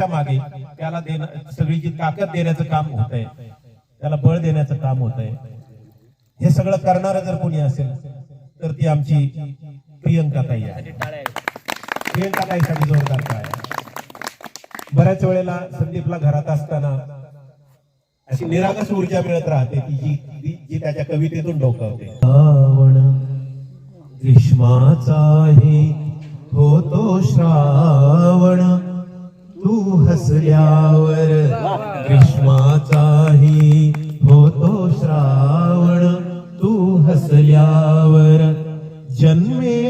त्याच्यामागे त्याला देणं सगळी जी ताकद देण्याचं काम होत आहे. त्याला बळ देण्याचं काम होत आहे. हे सगळं करणार जर कोणी असेल तर ती आमची प्रियंका ताई आहे. प्रियंका ताईसाठी जोरदार काय बऱ्याच वेळेला संदीपला घरात असताना अशी निरागस ऊर्जा मिळत राहते ती जी जी त्याच्या कवितेतून डोकावते. श्रावण ग्रीष्माचाही होतो श्रावण. तू हसल्यावर ग्रीष्माचाही होतो श्रावण. तू हसल्यावर जन्मे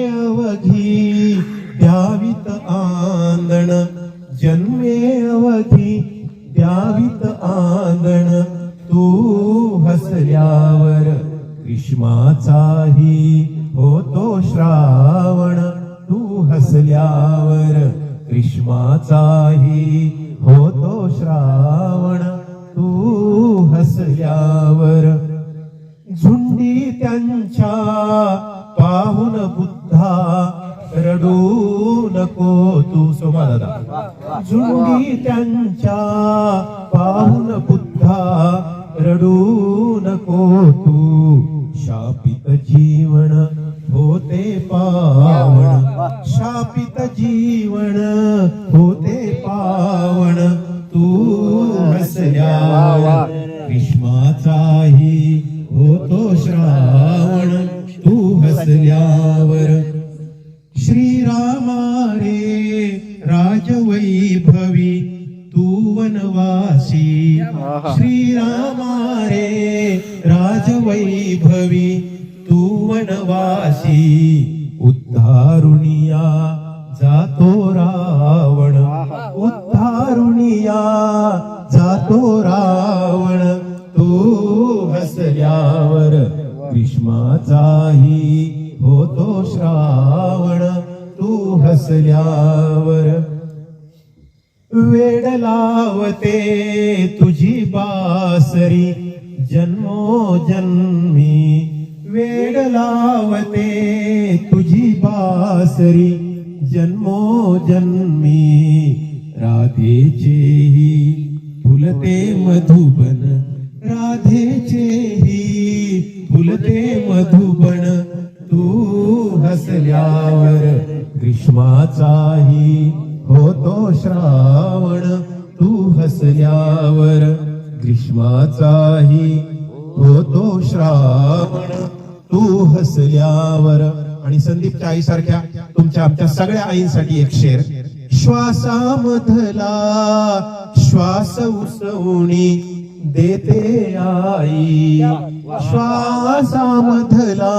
भीष्माचाही होतो श्रावण तू हसल्यावर. झुंडी त्यांच्या पाहून बुद्धा रडू नको तू. सोमा झुंडी त्यांच्या पाहून बुद्धा रडू नको तू. शापितची श्रीरामा रे राजवैभवी तू वनवासी उद्धारुनिया जातो रावण. उद्धारुनिया जातो रावण. तू हसल्यावर ग्रीष्माचाही होतो श्रावण. तू हसल्यावर वेड लावते तुझी बासरी. जन्मो जन्मी. वेड लावते तुझी बासरी. जन्मो जन्मी. राधेचेही फुलते मधुबन. तो श्रावण तू हसल्यावर. आणि संदीपच्या आईसारख्या तुमच्या आमच्या सगळ्या आईंसाठी एक शेर. श्वासामधला श्वास उसवणी देते आई. श्वासामधला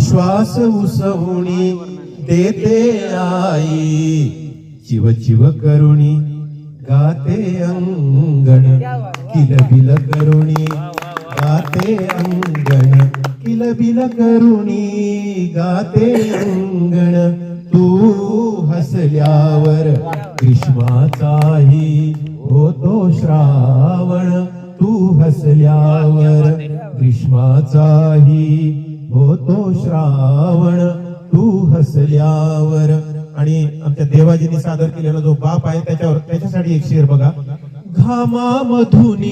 श्वास उसवणी देते आई. चिव चिव करुणी गाते अंगण किलबिल करुणी गाते अंगण किलबिल करुणी गाते अंगण. तू हसल्यावर ग्रीष्माचाही होतो श्रावण. तू हसल्यावर ग्रीष्माचाही होतो श्रावण. तू हसल्यावर आणि आमच्या देवाजींनी सादर केलेला जो बाप आहे त्याच्यावर त्याच्यासाठी एक शेर बघा. घामामधुनी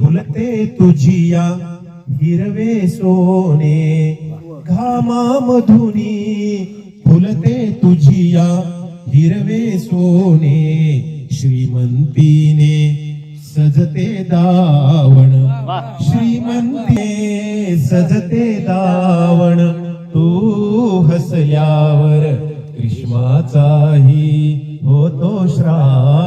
फुलते तुझिया हिरवे सोने. घामामधुनी फुलते तुझिया हिरवे सोने. श्रीमंतीने सजते दावण. श्रीमंतीने सजते दावण. तू हसल्यावर ग्रीष्माचाही होतो श्रावण.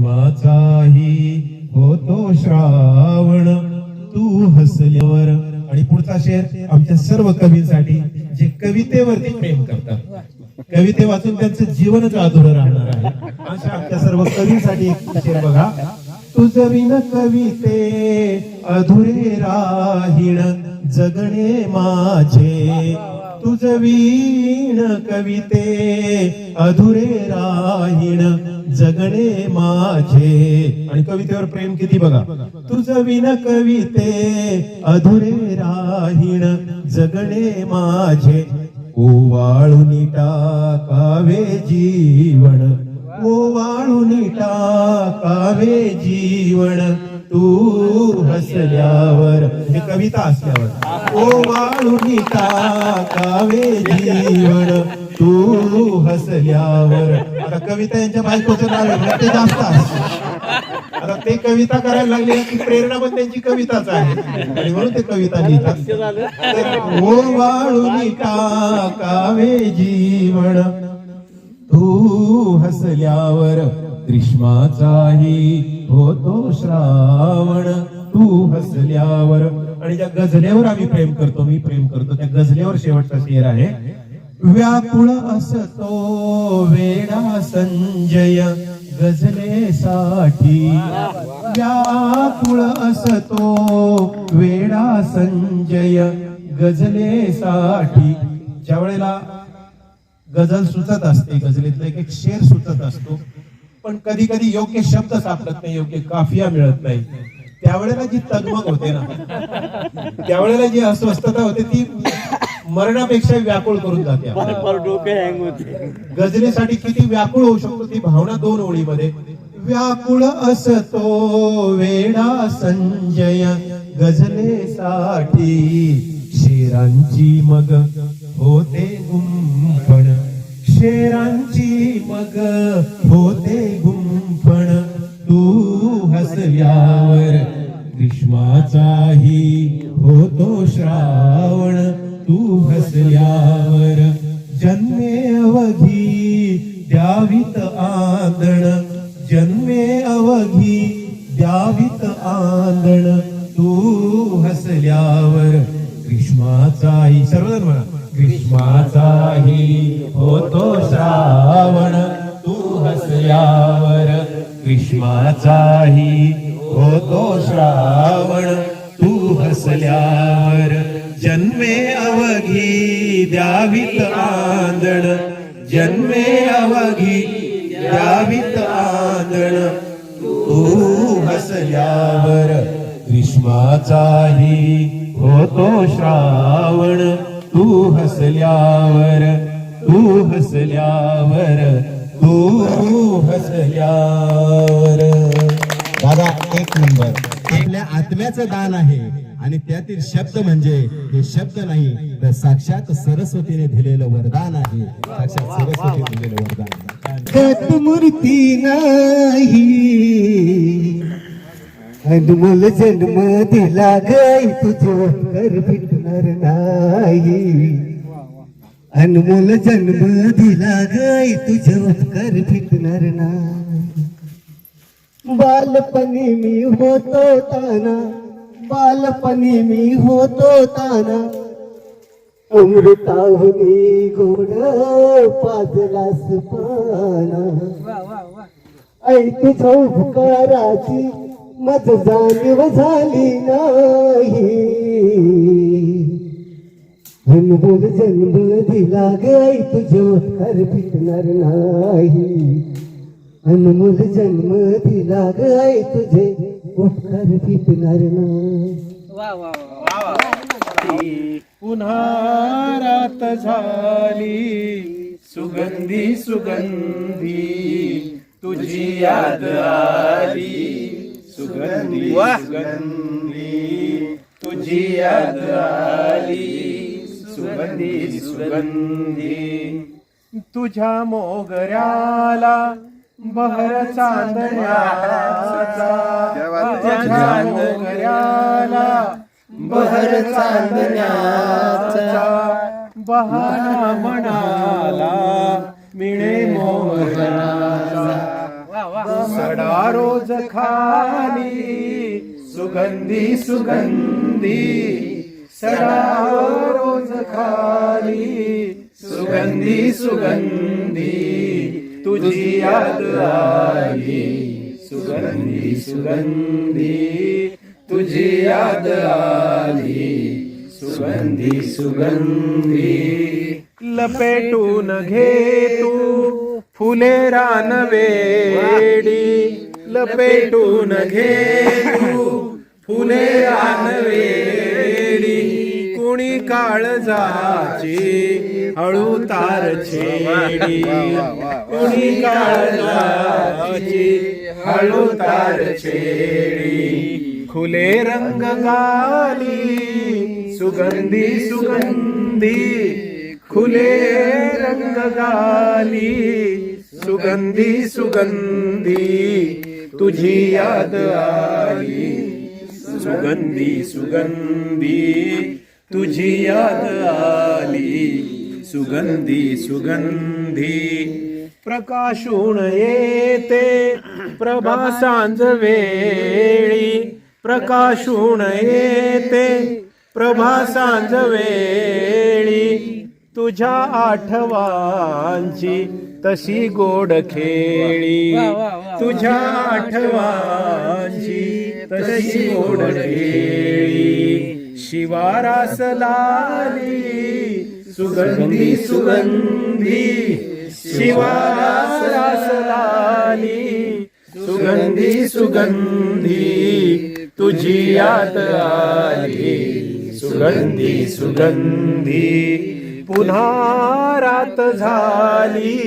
ग्रीष्माचाही होतो श्रावण. तू हसल्यावर आणि पुढचा शेर आमच्या सर्व कवींसाठी जे कवितेवरती प्रेम करतात. कविते वाचून त्यांचं जीवनच अधुरं राहणार आहे. अशा आमच्या सर्व कवींसाठी एक शेर बघा. तुझ विन कविते अधुरे राहिण जगणे माझे. तुझ वीण कविते अधुरे राहीण जगणे माझे. आणि कवितेवर प्रेम किती बघा? तुझ विन कविते अधुरे राहीण जगणे माझे. ओवाळून टाकावे जीवन ओवाळून टाकावे जीवन. तू हसल्यावर हे कविता असल्यावर. ओवाळून कावे जीवन तू हसल्यावर. आता कविता यांच्या बायकोचं नाव आहे ते जास्त असतं आता ते कविता करायला लागले की प्रेरणा पण त्यांची कविताच आहे. आणि म्हणून ते कविता लिहितात. ओ ओवाळून कावे जीवन तू हसल्यावर ग्रीष्माचाही होतो श्रावण. तू हसल्यावर आणि ज्या गझलेवर आम्ही प्रेम करतो मी प्रेम करतो. त्या गझलेवर शेवटचा शेर आहे. व्याकुळ असतो वेडा संजय गझलेसाठी. व्याकुळ असतो वेडा संजय गझलेसाठी. ज्या वेळेला गझल सुचत असते गझलेतला एक एक शेर सुचत असतो. पण कधी कधी योग्य शब्द सापडत नाही योग्य काफिया मिळत नाही. त्यावेळेला जी तगमग होते ना त्यावेळेला जी अस्वस्थता होते ती मरणापेक्षा व्याकुळ करून जाते गझलेसाठी किती व्याकुळ होऊ शकतो ती भावना दोन ओळीमध्ये. व्याकुळ असतो वेडा संजय गझलेसाठी शेरांची मग होते गुंफण. शेरांची मग होते गुंफण. तू हसल्यावर ग्रीष्माचाही होतो श्रावण. तू हसल्यावर जन्मे अवघी द्यावीत आंदण जन्मे अवघी द्यावीत आंदण तू हसल्यावर ग्रीष्माचाही सर्वजण म्हणा ग्रीष्माचाही होतो श्रावण तू हसल्यावर ग्रीष्माचाही होतो श्रावण तू हसल्यावर जन्मे अवघी द्यावीत आंदण जन्मे अवघी द्यावीत आंदण तू हसल्यावर ग्रीष्माचाही होतो श्रावण तू हसल्यावर तू हसल्यावर तू हसल्यावर. दादा एक नंबर. आपल्या आत्म्याचं दान आहे आणि त्यातील शब्द म्हणजे हे शब्द नाही तर साक्षात सरस्वतीने दिलेलं वरदान आहे. साक्षात सरस्वती दिलेलं वरदान. मूर्ती नाही. अनमोल जन्म दिला गाई तुझं कर भेटणार नाही. अनमोल जन्म दिला गाई तुझं कर भेटणार ना बालपणी मी होतो ताना बालपणी मी होतो ताना. अमृताहुनी गोड पाजलास पाना. ऐक उपकाराची मज जाणीव झाली नाही. अनमोल जन्म दिला गाई तुझे कर भेटणार नाही अनमोल जन्म दिला गाय तुझे उपकार भेटणार नाही पुन्हा रात झाली सुगंधी सुगंधी तुझी याद आली सुगंधी सुगंधी तुझी याद आली सुगंधी सुगंधी तुझ्या मोगऱ्याला बहर चांदण्याचा तुझ्या मोगऱ्याला बहर चांदण्याचा बहाना म्हणाला मिळे मोहनाचा सडा रोज खाली सुगंधी सुगंधी. रोज खाली. सुगंधी सुगंधी तुझी याद आली. सुगंधी सुगंधी तुझी याद आली. सुगंधी सुगंधी. लपेटून घे तू फुले रानवेडी लपेटून घे तू फुले रानवेडी कुणी काळजाची हळू तार छेडी. कुणी काळजाची हळू तार छेडी. खुले रंग गाली सुगंधी सुगंधी. खुले रंग गाली सुगंधी सुगंधी. तुझी याद आली सुगंधी सुगंधी. तुझी याद आली सुगंधी सुगंधी. प्रकाशून येते प्रभा सांज वेळी. प्रकाशून येते प्रभा सांज वेळी. तुझ्या आठवांची तशी गोड खेळी. तुझ्या आठवांची तशी गोड खेळी. शिवारास लाली सुगंधी सुगंधी शिवारास लाली सुगंधी सुगंधी तुझी यात आली सुगंधी सुगंधी पुन्हा रात झाली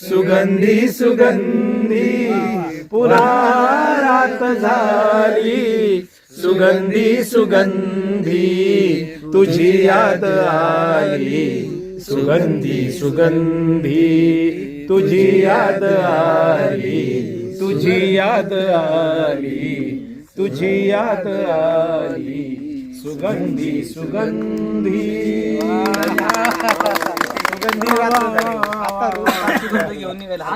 सुगंधी सुगंधी पुन्हा रात झाली सुगंधी सुगंधी तुझी याद आली. सुगंधी सुगंधी तुझी याद आली. तुझी याद आली. तुझी याद आली. सुगंधी सुगंधी. आता घेऊन